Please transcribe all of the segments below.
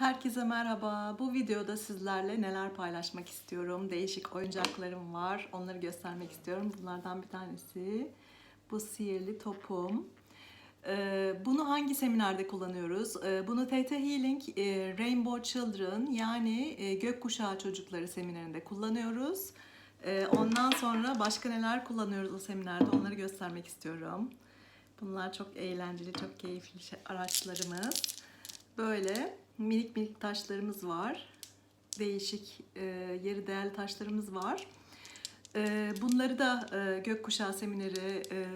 Herkese merhaba. Bu videoda sizlerle neler paylaşmak istiyorum. Değişik oyuncaklarım var. Onları göstermek istiyorum. Bunlardan bir tanesi bu sihirli topum. Ee, Bunu hangi seminerde kullanıyoruz? Ee, Bunu TT Healing e, Rainbow Children yani e, gökkuşağı çocukları seminerinde kullanıyoruz. Ee, Ondan sonra başka neler kullanıyoruz o seminerde onları göstermek istiyorum. Bunlar çok eğlenceli, çok keyifli şey- araçlarımız. Böyle minik minik taşlarımız var. Değişik e, yeri değerli taşlarımız var. E, bunları da e, Gökkuşağı Semineri, e,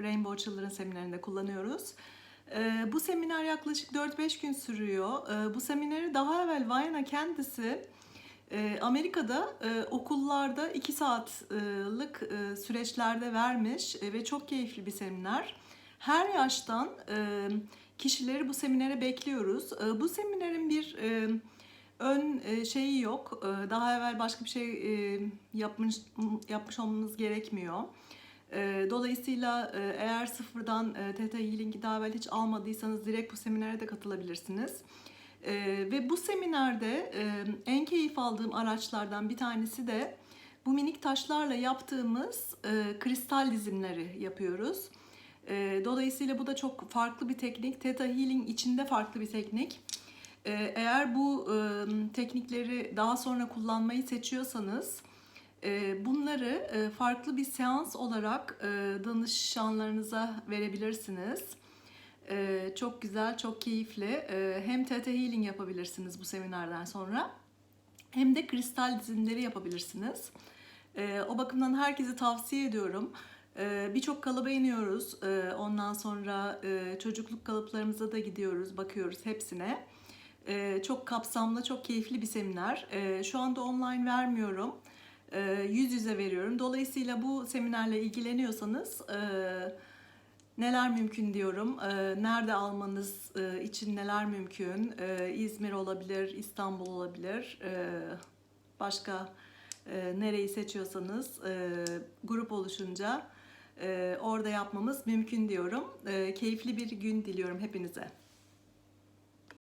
Rainbow Children seminerinde kullanıyoruz. E, bu seminer yaklaşık 4-5 gün sürüyor. E, bu semineri daha evvel Vayana kendisi e, Amerika'da e, okullarda 2 saatlik e, süreçlerde vermiş e, ve çok keyifli bir seminer. Her yaştan e, kişileri bu seminere bekliyoruz. E, Bu seminerin bir e, ön e, şeyi yok. E, Daha evvel başka bir şey e, yapmış yapmış olmanız gerekmiyor. E, Dolayısıyla e, eğer sıfırdan e, Theta Healing'i daha evvel hiç almadıysanız direkt bu seminere de katılabilirsiniz. E, Ve bu seminerde e, en keyif aldığım araçlardan bir tanesi de bu minik taşlarla yaptığımız e, kristal dizimleri yapıyoruz. E, Dolayısıyla bu da çok farklı bir teknik. Theta Healing içinde farklı bir teknik. E, Eğer bu e, teknikleri daha sonra kullanmayı seçiyorsanız e, bunları e, farklı bir seans olarak e, danışanlarınıza verebilirsiniz. E, Çok güzel, çok keyifli. E, Hem Theta Healing yapabilirsiniz bu seminerden sonra hem de kristal dizimleri yapabilirsiniz. E, O bakımdan herkese tavsiye ediyorum. Ee, Birçok kalıba iniyoruz. Ee, Ondan sonra e, çocukluk kalıplarımıza da gidiyoruz, bakıyoruz hepsine. Ee, Çok kapsamlı, çok keyifli bir seminer. Şu anda online vermiyorum. Yüz yüze veriyorum. Dolayısıyla bu seminerle ilgileniyorsanız e, neler mümkün diyorum. Nerede almanız e, için neler mümkün? İzmir olabilir, İstanbul olabilir. Başka nereyi seçiyorsanız grup oluşunca orada yapmamız mümkün diyorum. E, keyifli bir gün diliyorum hepinize.